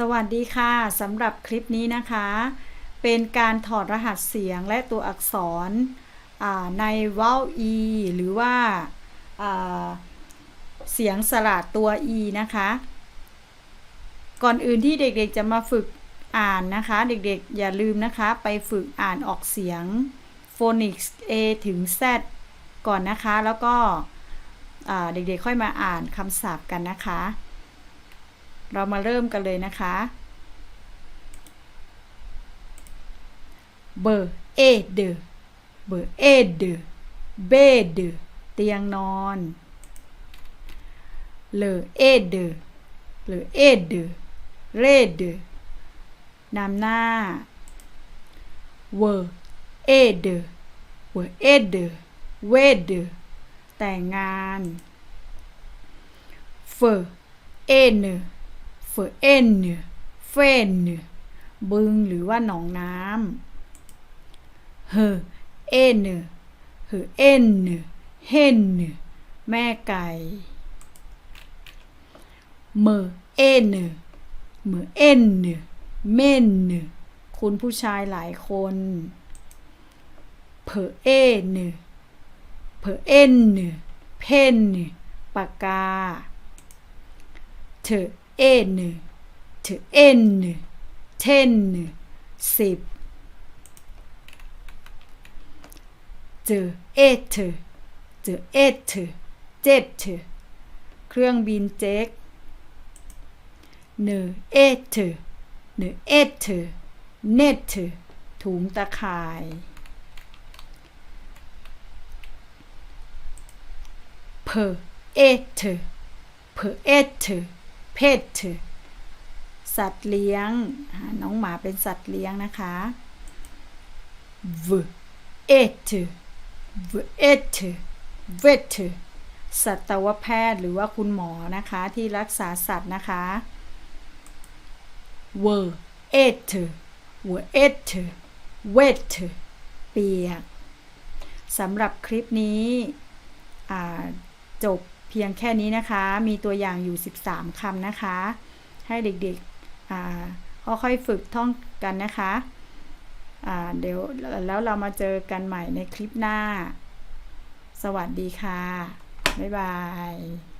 สวัสดีค่ะสำหรับคลิปนี้นะคะ เป็นการถอดรหัสเสียงและตัวอักษรอ่าในว o w e หรือว่าเสียงสระตัว e นะคะ ก่อนอื่นที่เด็กๆจะมาฝึกอ่านนะคะ เด็กๆอย่าลืมนะคะ ไปฝึกอ่านออกเสียง phonics a ถึง z ก่อนนะคะแล้วก็เด็กๆค่อยมาอ่านคำศัพท์กันนะคะ เรามาเริ่มกันเลยนะคะ เบอร์เอเดเบอร์เอเดเบเดเตียงนอนเลอเอเดเลอเอเดเรเดนำหน้าเวอร์เอเดเวอร์เอเดเวเดแต่งงานเฟอร์เอเน เฟอเอนเนเฟนเบึงหรือว่าหนองน้ำเฮเอนเนเฮเอนเนเฮนแม่ไก่เมอเอนเนเมอเอนเนเมนคุณผู้ชายหลายคนเพอเอนเนเพอเอนเนเพนปากกาเธ อเอนเนเอเอนเนเทนเนสิบเจเอเธอเจเอเธอเจ็ดเครื่องบินเจ็กเนเอเธอเนเอเธอเนตเธอถุงตะข่ายเพเอเธอเพเอเธอ เพศสัตว์เลี้ยง น้องหมาเป็นสัตว์เลี้ยงนะคะวเอเธอวเอเธอเวเธอสัตวแพทย์หรือว่าคุณหมอนะคะที่รักษาสัตว์นะคะเวเอเธอวเอเธอเวเธอเปียกสำหรับคลิปนี้จบ พียงแค่นี้นะคะ มีตัวอย่างอยู่ 13คำนะคะ ให้เด็กๆค่อยๆฝึกท่องกันนะคะเดี๋ยวแล้วเรามาเจอกันใหม่ในคลิปหน้า สวัสดีค่ะ บ๊ายบาย